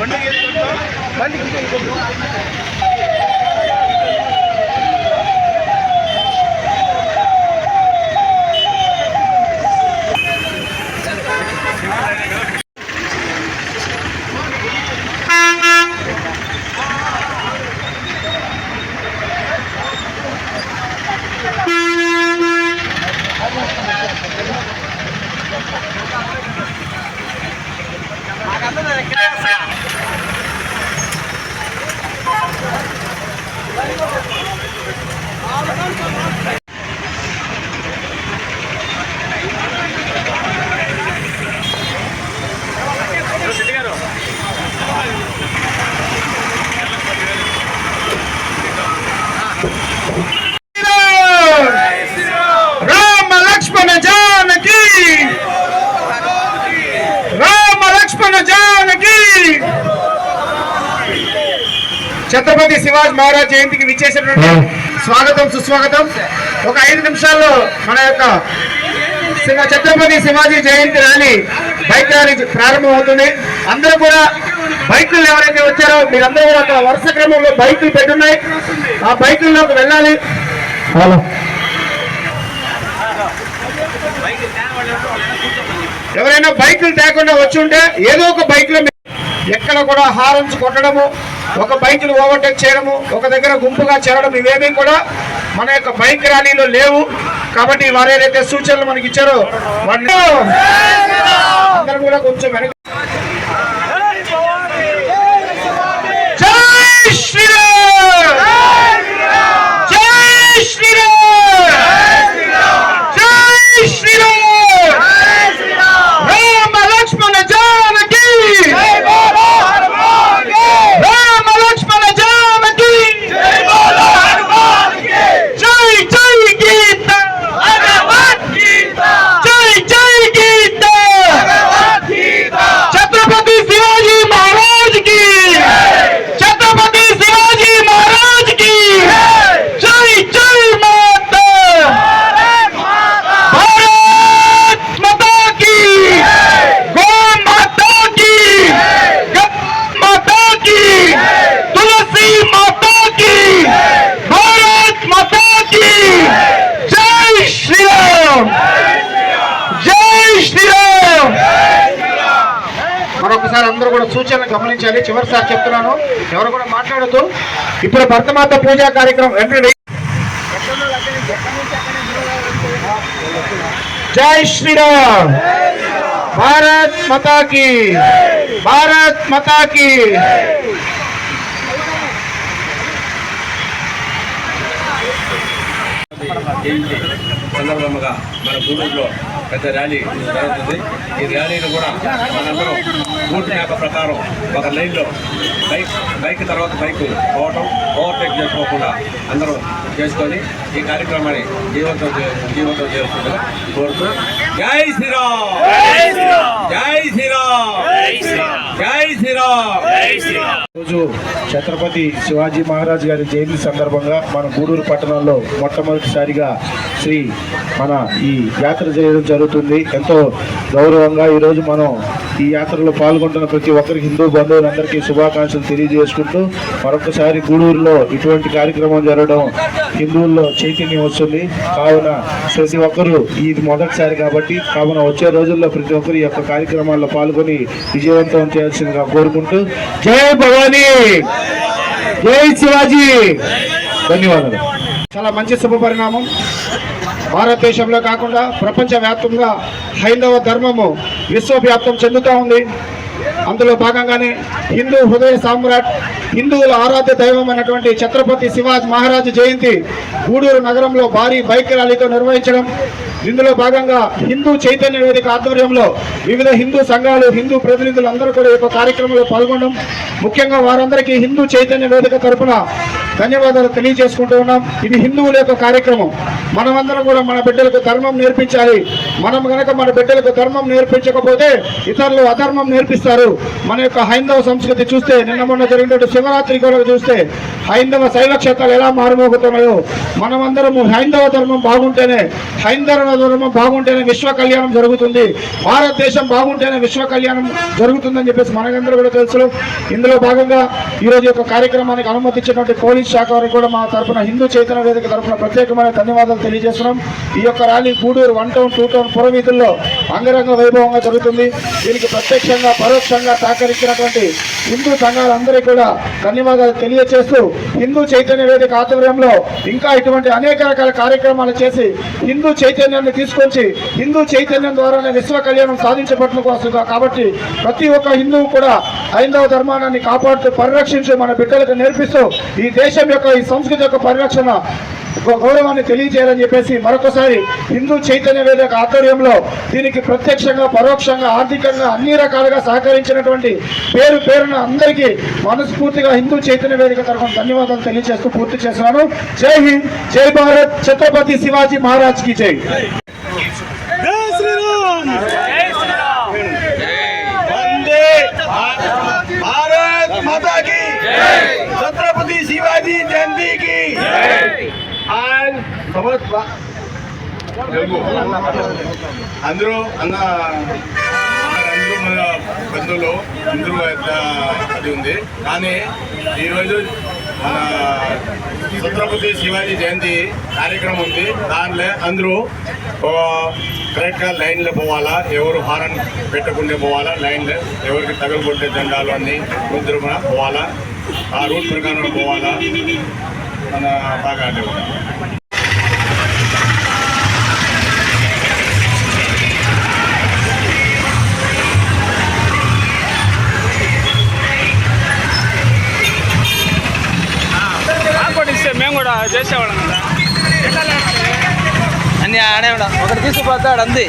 బండి బండి ఛత్రపతి శివాజీ మహారాజ్ జయంతికి విచ్చేసినటువంటి స్వాగతం సుస్వాగతం. ఒక ఐదు నిమిషాల్లో మన యొక్క ఛత్రపతి శివాజీ జయంతి ర్యాలీ బైక్ ర్యాలీ ప్రారంభం అవుతుంది అందరూ కూడా బైకులు ఎవరైతే వచ్చారో మీరందరూ కూడా ఒక వరుస క్రమంలో బైకులు పెట్టున్నాయి. ఆ బైకుల్లోకి వెళ్ళాలి. ఎవరైనా బైకులు తేకుండా వచ్చి ఉంటే ఏదో ఒక బైక్లో ఎక్కడ కూడా హారన్స్ కొట్టడము ఒక బైక్ ఓవర్టేక్ చేయడము ఒక దగ్గర గుంపుగా చేరడం ఇవేమీ కూడా మన యొక్క బైక్ ర్యాలీలో లేవు. కాబట్టి వారు ఏదైతే సూచనలు మనకి ఇచ్చారో వాళ్ళు అందరం కూడా కొంచెం కూడా సూచనలు గమనించాలి. చివరిసారి చెప్తున్నాను ఎవరు కూడా మాట్లాడుతూ ఇప్పుడు భర్తమాత పూజా కార్యక్రమం వెంటనే జై శ్రీరామ్. భారత్ మతాకి భారత్ మతాకి. జయంతి సందర్భంగా మన గూడూరులో పెద్ద ర్యాలీ జరుగుతుంది. ఈ ర్యాలీని కూడా మనందరం రూట్ మ్యాప్ ప్రకారం ఒక లైన్లో బైక్ బైక్ తర్వాత బైక్ పోవటం ఓవర్టేక్ చేసుకోకుండా అందరం చేసుకొని ఈ కార్యక్రమాన్ని జీవంతం జీవంతం చేస్తుండగా కోరుతూ జై శ్రీరామ్! జై శ్రీరామ్! జై శ్రీరామ్! రోజు ఛత్రపతి శివాజీ మహారాజ్ గారి జయంతి సందర్భంగా మన గూడూరు పట్టణంలో మొట్టమొదటిసారిగా శ్రీ మన ఈ యాత్ర చేయడం జరుగుతుంది. ఎంతో గౌరవంగా ఈరోజు మనం ఈ యాత్రలో పాల్గొంటున్న ప్రతి ఒక్కరికి హిందూ బంధువులందరికీ శుభాకాంక్షలు తెలియజేసుకుంటూ మరొకసారి గూడూరులో ఇటువంటి కార్యక్రమం జరగడం హిందువుల్లో చైతన్యం వస్తుంది. కావున ప్రతి ఒక్కరూ ఇది మొదటిసారి కాబట్టి కావున వచ్చే రోజుల్లో ప్రతి ఒక్కరు ఈ యొక్క కార్యక్రమాల్లో పాల్గొని విజయవంతం చేయాల్సిందిగా కోరుకుంటూ జై భవానీ! జై శివాజీ! ధన్యవాదాలు. చాలా మంచి శుభ పరిణామం భారతదేశంలో కాకుండా ప్రపంచవ్యాప్తంగా హైందవ ధర్మము విశ్వవ్యాప్తం చెందుతూ ఉంది. అందులో భాగంగానే హిందూ హృదయ సామ్రాట్ హిందువుల ఆరాధ్య దైవం అయినటువంటి ఛత్రపతి శివాజ్ మహారాజ్ జయంతి గూడూరు నగరంలో భారీ బైక్ ర్యాలీతో నిర్వహించడం. ఇందులో భాగంగా హిందూ చైతన్య వేదిక ఆధ్వర్యంలో వివిధ హిందూ సంఘాలు హిందూ ప్రతినిధులు అందరూ కూడా ఈ యొక్క కార్యక్రమంలో పాల్గొనడం. ముఖ్యంగా వారందరికీ హిందూ చైతన్య వేదిక తరఫున ధన్యవాదాలు తెలియజేసుకుంటూ ఉన్నాం. ఇది హిందువుల యొక్క కార్యక్రమం. మనమందరం కూడా మన బిడ్డలకు ధర్మం నేర్పించాలి. మనం కనుక మన బిడ్డలకు ధర్మం నేర్పించకపోతే ఇతరులు అధర్మం నేర్పిస్తారు. మన యొక్క హైందవ సంస్కృతి చూస్తే నిన్న మొన్న జరిగినటువంటి శివరాత్రి కూడా చూస్తే హైందవ శైలక్షేత్రాలు ఎలా మారుమోగుతున్నాయో మనమందరము హైందవ ధర్మం బాగుంటేనే హైందవ ధర్మం బాగుంటేనే విశ్వ కళ్యాణం జరుగుతుంది. భారతదేశం బాగుంటేనే విశ్వ కళ్యాణం జరుగుతుందని చెప్పేసి మనకందరూ కూడా తెలుసు ఇందులో భాగంగా ఈ రోజు యొక్క కార్యక్రమానికి అనుమతించినటువంటి పోలీసు శాఖ వారికి కూడా మా తరపున హిందూ చైతన్య వేదిక తరపున ప్రత్యేకమైన ధన్యవాదాలు తెలియజేస్తున్నాం. ఈ యొక్క rally Gudur one town two town పురవీధుల్లో అంగరంగ వైభవంగా జరుగుతుంది. దీనికి ప్రత్యక్షంగా పరోక్షంగా సహకరించినటువంటి హిందూ సంఘాలందరికీ కూడా ధన్యవాదాలు తెలియజేస్తూ హిందూ చైతన్య వేదిక ఆధ్వర్యంలో ఇంకా ఇటువంటి అనేక రకాల కార్యక్రమాలు చేసి హిందూ చైతన్యాన్ని తీసుకొచ్చి హిందూ చైతన్యం ద్వారానే విశ్వ కళ్యాణం సాధించబట్ల కోసం కాబట్టి ప్రతి ఒక్క హిందువు కూడా హైందవ ధర్మాన్ని కాపాడుతూ పరిరక్షించి మన బిడ్డలకు నేర్పిస్తూ ఈ దేశ దేశం యొక్క ఈ సంస్కృతి యొక్క పరిరక్షణ గౌరవాన్ని తెలియజేయాలని చెప్పేసి మరొకసారి హిందూ చైతన్య వేదిక ఆధ్వర్యంలో దీనికి ప్రత్యక్షంగా పరోక్షంగా ఆర్థికంగా అన్ని రకాలుగా సహకరించినటువంటి పేరు పేరున అందరికీ మనస్ఫూర్తిగా హిందూ చైతన్య వేదిక తరఫున ధన్యవాదాలు తెలియజేస్తూ పూర్తి చేస్తున్నాను. జై హింద్ జై భారత్. ఛత్రపతి శివాజీ మహారాజ్కి జై. భారత్ మాతా छत्रपति शिवाजी जयंती की आज समस्त తెలుగు అందరూ అన్న అందరూ మన బంధువులు అందరూ ఎంత అది ఉంది కానీ ఈరోజు మన ఛత్రపతి శివాజీ జయంతి కార్యక్రమం ఉంది దానిలో అందరూ కరెక్ట్గా లైన్లో పోవాలా ఎవరు హారన్ పెట్టకుండా పోవాలా లైన్లో ఎవరికి తగలగొట్టే దండాలు అన్నీ ముందు పోవాలా ఆ రూట్ ప్రకారం పోవాలా? మన బాగా మేము కూడా చేసేవాళ్ళం కదా. అన్ని ఆడే ఒకటి తీసుకుపోతాడు అంది.